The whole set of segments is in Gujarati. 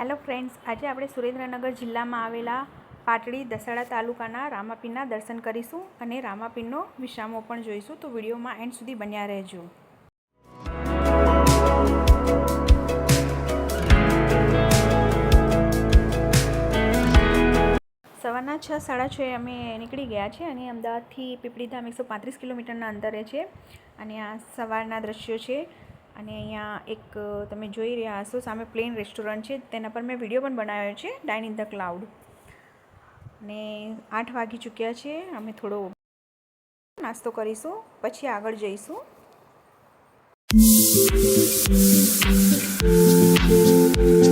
હેલો ફ્રેન્ડ્સ, આજે આપણે સુરેન્દ્રનગર જિલ્લામાં આવેલા પાટડી દસાડા તાલુકાના રામાપીરના દર્શન કરીશું અને રામાપીરનો વિશ્રામો પણ જોઈશું. તો વિડીયોમાં એન્ડ સુધી બન્યા રહેજો. સવારના છ, સાડા છ અમે નીકળી ગયા છે અને અમદાવાદથી પીપળીધામ એકસો પાંત્રીસ કિલોમીટરના અંતરે છે. અને આ સવારના દ્રશ્યો છે. અને અહીંયા એક તમે જોઈ રહ્યા હશો, સામે પ્લેન રેસ્ટોરન્ટ છે. તેના પર મેં વીડિયો પણ બનાવ્યો છે ડાઇન ઇન ધ ક્લાઉડ અને આઠ વાગી ચૂક્યા છે, અમે થોડો નાસ્તો કરીશું, પછી આગળ જઈશું. Thank અંદર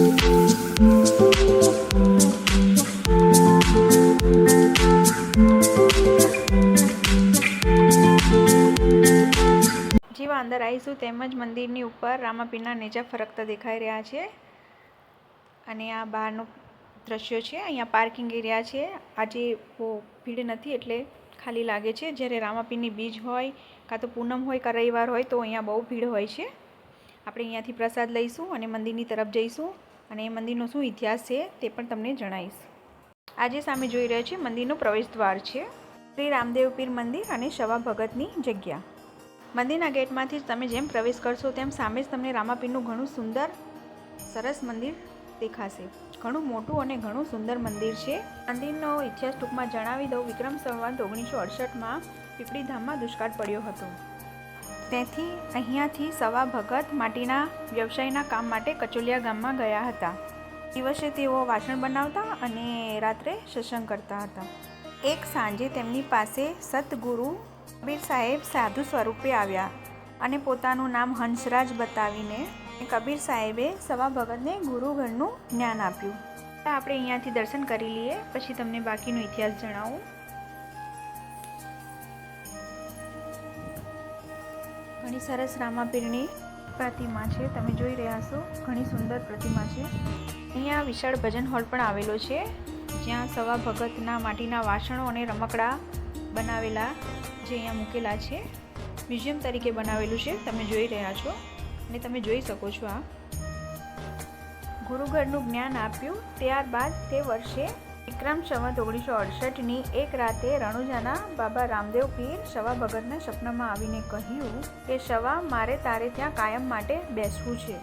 આવીશું તેમજ મંદિરની ઉપર. રામાપીરના નેજા ફરકતા દેખાઈ રહ્યા છે. અને આ બહારનું દ્રશ્યો છે. અહીંયા પાર્કિંગ એરિયા છે. આજે બહુ ભીડ નથી એટલે ખાલી લાગે છે. જ્યારે રામાપીરની બીજ હોય કાં તો પૂનમ હોય કાં રવિવાર હોય તો અહીંયા બહુ ભીડ હોય છે. આપણે અહીંયાથી પ્રસાદ લઈશું અને મંદિરની તરફ જઈશું. અને એ મંદિરનો શું ઇતિહાસ છે તે પણ તમને જણાવીશ. આજે સામે જોઈ રહ્યો છે મંદિરનો પ્રવેશ દ્વાર છે. શ્રી રામદેવ પીર મંદિર અને શવા ભગતની જગ્યા. મંદિરના ગેટમાંથી તમે જેમ પ્રવેશ કરશો તેમ સામે જ તમને રામાપીરનું ઘણું સુંદર, સરસ મંદિર દેખાશે. ઘણું મોટું અને ઘણું સુંદર મંદિર છે. મંદિરનો ઇતિહાસ ટૂંકમાં જણાવી દઉં. વિક્રમ સંવંત ઓગણીસો અડસઠમાં પીપળીધામમાં દુષ્કાળ પડ્યો હતો. તેથી અહીંયાથી સવા ભગત માટીના વ્યવસાયના કામ માટે કચોલિયા ગામમાં ગયા હતા. દિવસે તેઓ વાસણ બનાવતા અને રાત્રે સત્સંગ કરતા હતા. એક સાંજે તેમની પાસે સતગુરુ કબીર સાહેબ સાધુ સ્વરૂપે આવ્યા અને પોતાનું નામ હંસરાજ બતાવીને કબીર સાહેબે સવા ભગતને ગુરુઘરનું જ્ઞાન આપ્યું. આપણે અહીંયાથી દર્શન કરી લઈએ, પછી તમને બાકીનો ઇતિહાસ જણાવું. ઘણી સરસ રામાપીરની પ્રતિમા છે, તમે જોઈ રહ્યા છો, ઘણી સુંદર પ્રતિમા છે. અહીંયા વિશાળ ભજન હોલ પણ આવેલો છે, જ્યાં સવા ભગતના માટીના વાસણો અને રમકડા બનાવેલા જે અહીંયા મૂકેલા છે, મ્યુઝિયમ તરીકે બનાવેલું છે, તમે જોઈ રહ્યા છો અને તમે જોઈ શકો છો આ. ગુરુઘરનું જ્ઞાન આપ્યું ત્યારબાદ તે વર્ષે વિક્રમ સંવત ઓગણીસો અડસઠની એક રાતે રણુજાના બાબા રામદેવ પીર શવા ભગતના સપનામાં આવીને કહ્યું કે શવા મારે તારે ત્યાં કાયમ માટે બેસવું છે.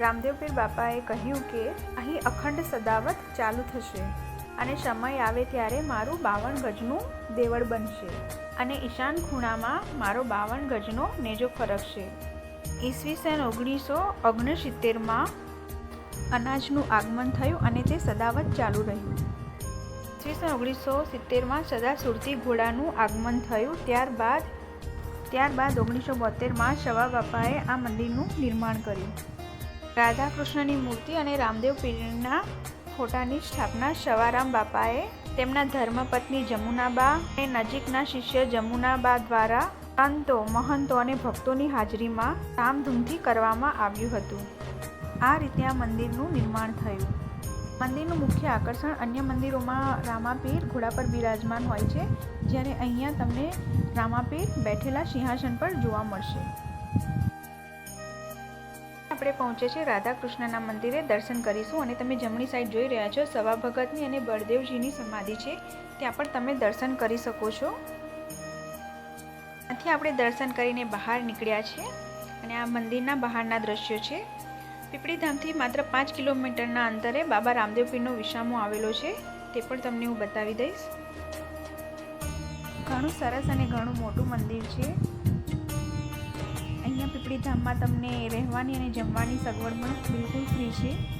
રામદેવ પીર બાપાએ કહ્યું કે, અહીં અખંડ સદાવત ચાલુ થશે. અને સમય આવે ત્યારે મારું બાવન ગજનું દેવળ બનશે અને ઈશાન ખૂણામાં મારો બાવન ગજનો નેજો ફરકશે ઈસવીસન ઓગણીસો ઓગણસિત્તેરમાં અનાજનું આગમન થયું અને તે સદાવત ચાલુ રહ્યું. ઈસવીસન ઓગણીસો સિત્તેરમાં સદા સુરતી ઘોડાનું આગમન થયું, ત્યારબાદ ત્યારબાદ ઓગણીસો બોતેરમાં શવા બાપાએ આ મંદિરનું નિર્માણ કર્યું. રાધા કૃષ્ણની મૂર્તિ અને રામદેવ પીરના ફોટાની સ્થાપના શવારામ બાપાએ તેમના ધર્મપત્ની જમુનાબા અને નજીકના શિષ્ય જમુનાબા દ્વારા સંતો, મહંતો અને ભક્તોની હાજરીમાં ધામધૂમથી કરવામાં આવ્યું હતું. આ રીતે આ મંદિરનું નિર્માણ થયું. મંદિરનું મુખ્ય આકર્ષણ અન્ય મંદિરોમાં રામાપીર ઘોડા પર બિરાજમાન હોય છે, જ્યારે અહીંયા તમને રામાપીર બેઠેલા સિંહાસન પર જોવા મળશે. આપણે પહોંચે છે રાધા કૃષ્ણના મંદિરે દર્શન કરીશું અને તમે જમણી સાઈડ જોઈ રહ્યા છો સવા ભગતની અને બળદેવજીની સમાધિ છે. ત્યાં પણ તમે દર્શન કરી શકો છો. ત્યાંથી આપણે દર્શન કરીને બહાર નીકળ્યા છે અને આ મંદિરના બહારના દ્રશ્યો છે. પીપળીધામથી માત્ર પાંચ કિલોમીટરના અંતરે બાબા રામદેવ પીરનો વિસામો આવેલો છે. તે પણ તમને હું બતાવી દઈશ. ઘણું સરસ અને ઘણું મોટું મંદિર છે. અહીંયા પીપળી ધામમાં તમને રહેવાની અને જમવાની સગવડ પણ બિલકુલ ફ્રી છે.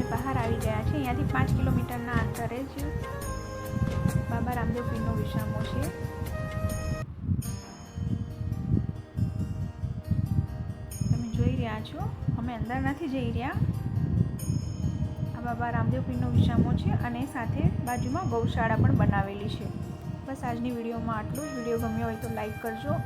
અમે બહાર આવી ગયા છે અહીંયાથી પાંચ કિલોમીટરના અંતરે જ બાબા રામદેવ પીરનો વિસામો છે. તમે જોઈ રહ્યા છો, અમે અંદર નથી જઈ રહ્યા. આ બાબા રામદેવ પીરનો વિસામો છે અને સાથે બાજુમાં ગૌશાળા પણ બનાવેલી છે. બસ આજની વિડીયોમાં આટલું જ. વીડિયો ગમ્યો હોય તો લાઈક કરજો.